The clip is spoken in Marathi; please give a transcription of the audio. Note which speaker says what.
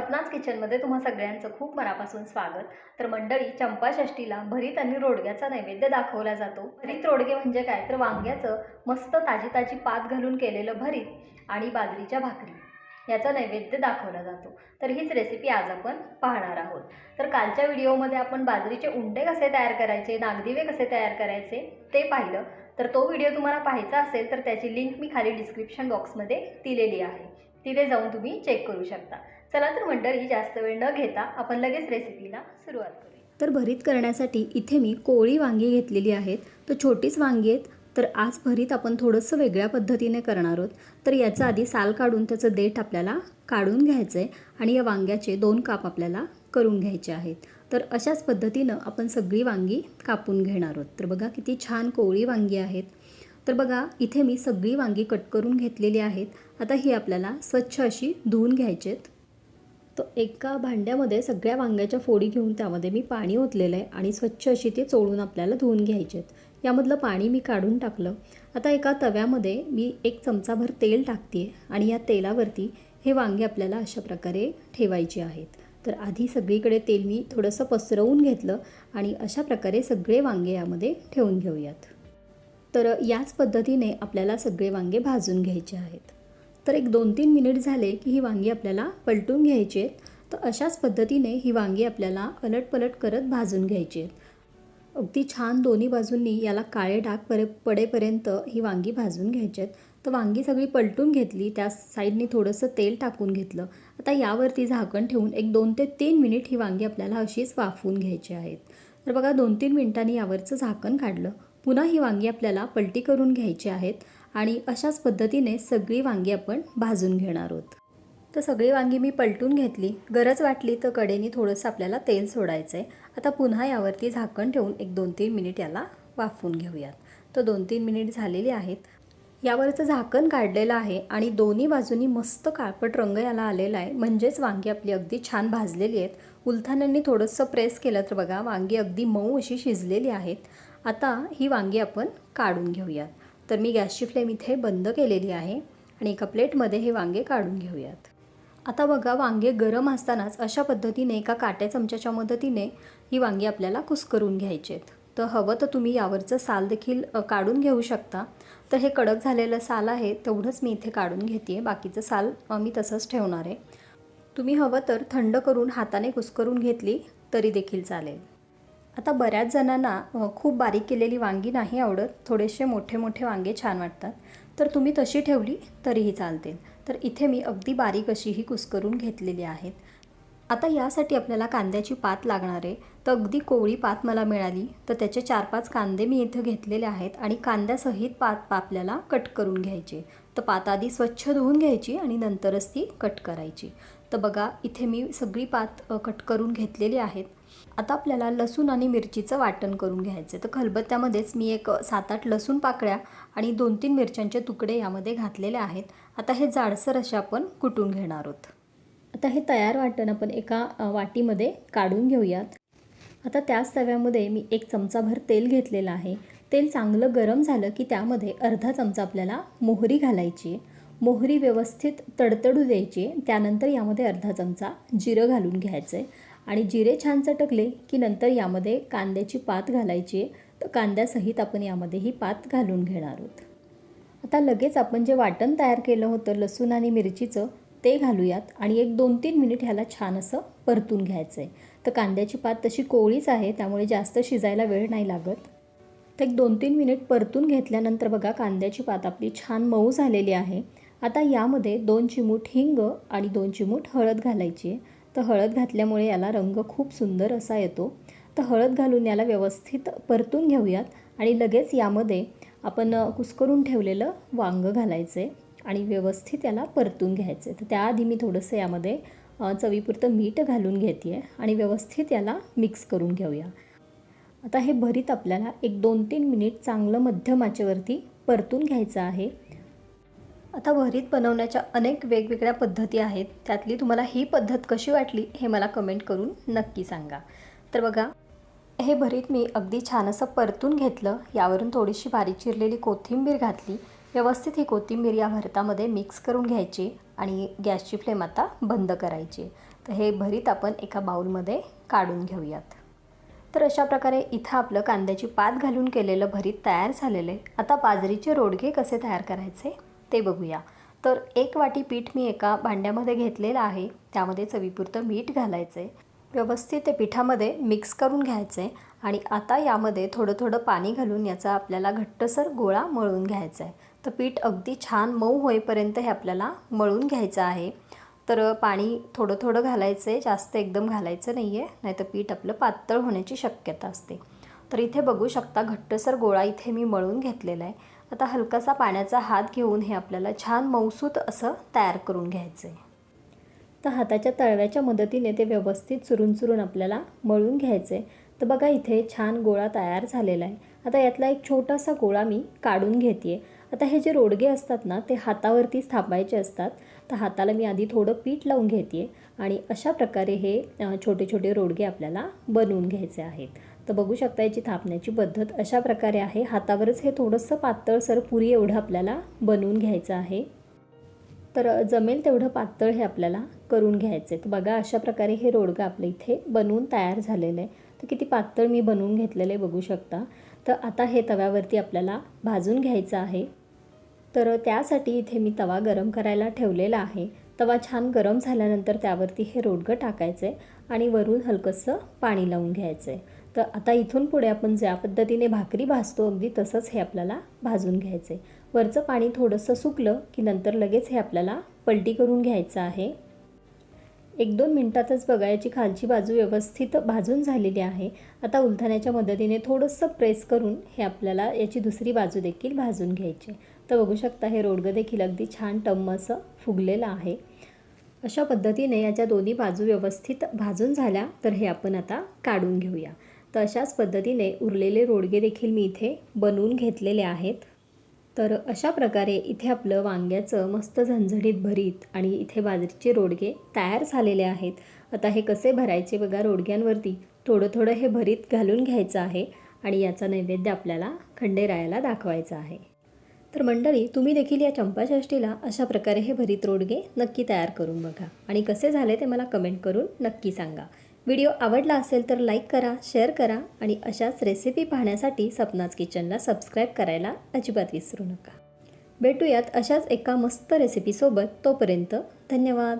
Speaker 1: सपनाच किचनमध्ये तुम्हा सगळ्यांचं खूप मनापासून स्वागत. तर मंडळी चंपाषष्टीला भरीत आणि रोडग्याचा नैवेद्य दाखवला जातो. भरीत रोडगे म्हणजे काय? तर वांग्याचं मस्त ताजी ताजी पात घालून केलेलं भरीत आणि बाजरीच्या भाकरी. याचा नैवेद्य दाखवला जातो. तर हीच रेसिपी आज आपण पाहणार आहोत. तर कालच्या व्हिडिओमध्ये आपण बाजरीचे उंडे कसे तयार करायचे नागदिवे कसे तयार करायचे ते पाहिलं. तर तो व्हिडिओ तुम्हाला पाहायचा असेल तर त्याची लिंक मी खाली डिस्क्रिप्शन बॉक्समध्ये दिलेली आहे. तिथे जाऊन तुम्ही चेक करू शकता. चला तर मंडळी जास्त वेळ न घेता आपण लगेच रेसिपीला सुरुवात करूया.
Speaker 2: तर भरीत करण्यासाठी इथे मी कोळी वांगी घेतलेली आहेत. तर छोटीच वांगी आहेत. तर आज भरीत आपण थोडंसं वेगळ्या पद्धतीने करणार आहोत. तर याचा आधी साल काढून त्याचं देठ आपल्याला काढून घ्यायचं आहे आणि या वांग्याचे दोन काप आपल्याला करून घ्यायचे आहेत. तर अशाच पद्धतीनं आपण सगळी वांगी कापून घेणार आहोत. तर बघा किती छान कोळी वांगी आहेत. तर बघा इथे मी सगळी वांगी कट करून घेतलेली आहेत. आता ही आपल्याला स्वच्छ अशी धुवून घ्यायची आहेत तर एका भांड्यामध्ये सगळ्या वांग्याच्या फोडी घेऊन त्यामध्ये मी पाणी ओतलेलं आहे आणि स्वच्छ अशी ते चोळून आपल्याला धुवून घ्यायचे आहेत. यामधलं पाणी मी काढून टाकलं. आता एका तव्यामध्ये मी एक चमचाभर तेल टाकते आणि या तेलावरती हे वांगे आपल्याला अशा प्रकारे ठेवायचे आहेत. तर आधी सगळीकडे तेल मी थोडंसं पसरवून घेतलं आणि अशा प्रकारे सगळे वांगे यामध्ये ठेवून घेऊयात. तर याच पद्धतीने आपल्याला सगळे वांगे भाजून घ्यायचे आहेत. तर एक दोन तीन मिनिट झाले की ही वांगी आपल्याला पलटून घ्यायची आहेत. तर अशाच पद्धतीने ही वांगी आपल्याला अलटपलट करत भाजून घ्यायची आहेत. अगदी छान दोन्ही बाजूंनी याला काळे डाग परे पडेपर्यंत ही वांगी भाजून घ्यायची आहेत. तर वांगी सगळी पलटून घेतली त्या साईडने थोडंसं तेल टाकून घेतलं. आता यावरती झाकण ठेवून एक दोन ते तीन मिनिट ही वांगी आपल्याला अशीच वाफवून घ्यायची आहेत. तर बघा दोन तीन मिनिटांनी यावरचं झाकण काढलं. पुन्हा ही वांगी आपल्याला पलटी करून घ्यायची आहेत. आणि अशाच पद्धतीने सगळी वांगी आपण भाजून घेणार आहोत. तर सगळी वांगी मी पलटून घेतली. गरज वाटली तर कडेने थोडंसं आपल्याला तेल सोडायचं आहे आता पुन्हा यावरती झाकण ठेवून एक दोन तीन मिनिट याला वाफवून घेऊयात. तर दोन तीन मिनिट झालेली आहेत. यावरचं झाकण काढलेलं आहे आणि दोन्ही बाजूनी मस्त काळपट रंग याला आलेला आहे. म्हणजेच वांगी आपली अगदी छान भाजलेली आहेत. उलथानांनी थोडंसं प्रेस केलं तर बघा वांगी अगदी मऊ अशी शिजलेली आहेत. आता ही वांगी आपण काढून घेऊयात. तर मी गॅसची फ्लेम इथे बंद केलेली आहे आणि एका प्लेटमध्ये हे वांगे काढून घेऊयात. आता बघा वांगे गरम असतानाच अशा पद्धतीने एका काट्या चमच्याच्या मदतीने ही वांगी आपल्याला कुस्करून घ्यायची आहेत तर हवं तर तुम्ही यावरचं साल देखील काढून घेऊ शकता. तर हे कडक झालेलं साल आहे तेवढंच मी इथे काढून घेते आहे बाकीचं साल मी तसंच ठेवणार आहे. तुम्ही हवं तर थंड करून हाताने कुस्करून घेतली तरी देखील चालेल. आता बऱ्याच जणांना खूप बारीक केलेली वांगी नाही आवडत. थोडेसे मोठे मोठे वांगे छान वाटतात. तर तुम्ही तशी ठेवली तरीही चालतील. तर इथे मी अगदी बारीक अशी ही कुस्करून घेतलेली आहेत. आता यासाठी आपल्याला कांद्याची पात लागणार आहे. तर अगदी कोवळी पात मला मिळाली. तर त्याचे चार पाच कांदे मी इथं घेतलेले आहेत आणि कांद्यासहित पात आपल्याला कट करून घ्यायची. तर पात आधी स्वच्छ धुवून घ्यायची आणि नंतरच ती कट करायची. तर बघा इथे मी सगळी पात कट करून घेतलेली आहेत. आता आपल्याला लसूण आणि मिरचीचं वाटण करून घ्यायचं तर खलबत्त्यामध्येच मी एक सात आठ लसूण पाकळ्या आणि दोन तीन मिरच्यांचे तुकडे यामध्ये घातलेले आहेत. आता हे जाडसर असे आपण कुटून घेणार आहोत. आता हे तयार वाटण आपण एका वाटीमध्ये काढून घेऊयात. आता त्याच तव्यामध्ये मी एक चमचाभर तेल घेतलेलं आहे. तेल चांगलं गरम झालं की त्यामध्ये अर्धा चमचा आपल्याला मोहरी घालायची मोहरी व्यवस्थित तडतडू द्यायची त्यानंतर यामध्ये अर्धा चमचा जिरं घालून घ्यायचं आहे. आणि जिरे छान चटकले की नंतर यामध्ये कांद्याची पात घालायची आहे. तर कांद्यासहित आपण यामध्ये ही पात घालून घेणार आहोत. आता लगेच आपण जे वाटण तयार केलं होतं लसूण आणि मिरचीचं ते घालूयात आणि एक दोन तीन मिनिट ह्याला छान असं परतून घ्यायचं आहे तर कांद्याची पात तशी कोवळीच आहे त्यामुळे जास्त शिजायला वेळ नाही लागत. तर एक दोन तीन मिनिट परतून घेतल्यानंतर बघा कांद्याची पात आपली छान मऊ झालेली आहे. आता यामध्ये दोन चिमूट हिंग आणि दोन चिमूट हळद घालायची आहे. तर हळद घातल्यामुळे याला रंग खूप सुंदर असा येतो. तर हळद घालून याला व्यवस्थित परतून घेऊयात आणि लगेच यामध्ये आपण कुस्करून ठेवलेलं वांगं घालायचं आहे आणि व्यवस्थित याला परतून घ्यायचं आहे तर त्याआधी मी थोडंसं यामध्ये चवीपुरतं मीठ घालून घेते आहे आणि व्यवस्थित याला मिक्स करून घेऊया. आता हे भरीत आपल्याला एक दोन तीन मिनिट चांगलं मध्यम आचेवरती परतून घ्यायचं आहे. आता भरीत बनवण्याच्या अनेक वेगवेगळ्या पद्धती आहेत. त्यातली तुम्हाला ही पद्धत कशी वाटली हे मला कमेंट करून नक्की सांगा. तर बघा हे भरीत मी अगदी छान असं परतून घेतलं. यावरून थोडीशी बारीक चिरलेली कोथिंबीर घातली. व्यवस्थित ही कोथिंबीर या भरतामध्ये मिक्स करून घ्यायची आणि गॅसची फ्लेम आता बंद करायची. तर हे भरीत आपण एका बाऊलमध्ये काढून घेऊयात. तर अशा प्रकारे इथं आपलं कांद्याची पात घालून केलेलं भरीत तयार झालेलं आहे. आता बाजरीचे रोडगे कसे तयार करायचे? ते बघूया. तर एक वाटी पीठ मी एका भांड्यामध्ये घेतलेलं आहे. त्यामध्ये चवीपुरतं मीठ घालायचं आहे व्यवस्थित ते पिठामध्ये मिक्स करून घ्यायचं आहे आणि आता यामध्ये थोडं थोडं पाणी घालून याचा आपल्याला घट्टसर गोळा मळून घ्यायचा आहे तर पीठ अगदी छान मऊ होईपर्यंत हे आपल्याला मळून घ्यायचं आहे. तर पाणी थोडं थोडं घालायचं आहे जास्त एकदम घालायचं नाही आहे नाहीतर पीठ आपलं पातळ होण्याची शक्यता असते. तर इथे बघू शकता घट्टसर गोळा इथे मी मळून घेतलेला आहे आता हलकासा पाण्याचा हात घेऊन हे आपल्याला छान मऊसूत असं तयार करून घ्यायचं आहे तर हाताच्या तळव्याच्या मदतीने ते व्यवस्थित चुरून चुरून आपल्याला मळून घ्यायचं आहे तर बघा इथे छान गोळा तयार झालेला आहे. आता यातला एक छोटासा गोळा मी काढून घेते आता हे जे रोडगे असतात ना ते हातावरती थापायचे असतात. तर हाताला मी आधी थोडं पीठ लावून घेते आणि अशा प्रकारे हे छोटे छोटे रोडगे आपल्याला बनवून घ्यायचे आहेत. तर बघू शकता याची थापण्याची पद्धत अशा प्रकारे आहे. हातावरच हे थोडंसं पातळसर पुरी एवढं आपल्याला बनवून घ्यायचं आहे. तर जमेल तेवढं पातळ हे आपल्याला करून घ्यायचं आहे तर बघा अशा प्रकारे हे रोडगं आपलं इथे बनवून तयार झालेलं आहे. तर किती पातळ मी बनवून घेतलेलं आहे बघू शकता. तर आता हे तव्यावरती आपल्याला भाजून घ्यायचं आहे. तर त्यासाठी इथे मी तवा गरम करायला ठेवलेला आहे. तवा छान गरम झाल्यानंतर त्यावरती हे रोडगं टाकायचं आहे आणि वरून हलकंसं पाणी लावून घ्यायचं आहे तर आता इथून पुढे आपण ज्या पद्धतीने भाकरी भाजतो अगदी तसंच हे आपल्याला भाजून घ्यायचं आहे वरचं पाणी थोडंसं सुकलं की नंतर लगेच हे आपल्याला पलटी करून घ्यायचं आहे. एक दोन मिनटातच बघा याची खालची बाजू व्यवस्थित भाजून झालेली आहे. आता उलथण्याच्या मदतीने थोडंसं प्रेस करून हे आपल्याला याची दुसरी बाजू देखील भाजून घ्यायची तर बघू शकता हे रोडगं देखील अगदी छान टम्म असं फुगलेलं आहे. अशा पद्धतीने याच्या दोन्ही बाजू व्यवस्थित भाजून झाल्या तर हे आपण आता काढून घेऊया. तर अशाच पद्धतीने उरलेले रोडगे देखील मी इथे बनवून घेतलेले आहेत. तर अशा प्रकारे इथे आपलं वांग्याचं मस्त झणझणीत भरीत आणि इथे बाजरीचे रोडगे तयार झालेले आहेत. आता हे कसे भरायचे बघा रोडग्यांवरती. थोडं थोडं हे भरीत घालून घ्यायचं आहे आणि याचा नैवेद्य आपल्याला खंडेरायाला दाखवायचा आहे. तर मंडळी तुम्ही देखील या चंपाषष्टीला अशा प्रकारे हे भरीत रोडगे नक्की तयार करून बघा. आणि कसे झाले ते मला कमेंट करून नक्की सांगा. व्हिडिओ आवडला असेल तर लाईक करा शेअर करा आणि अशाच रेसिपी पाहण्यासाठी सपनाच किचनला सबस्क्राईब करायला अजिबात विसरू नका. भेटूयात अशाच एका मस्त रेसिपीसोबत. तोपर्यंत धन्यवाद.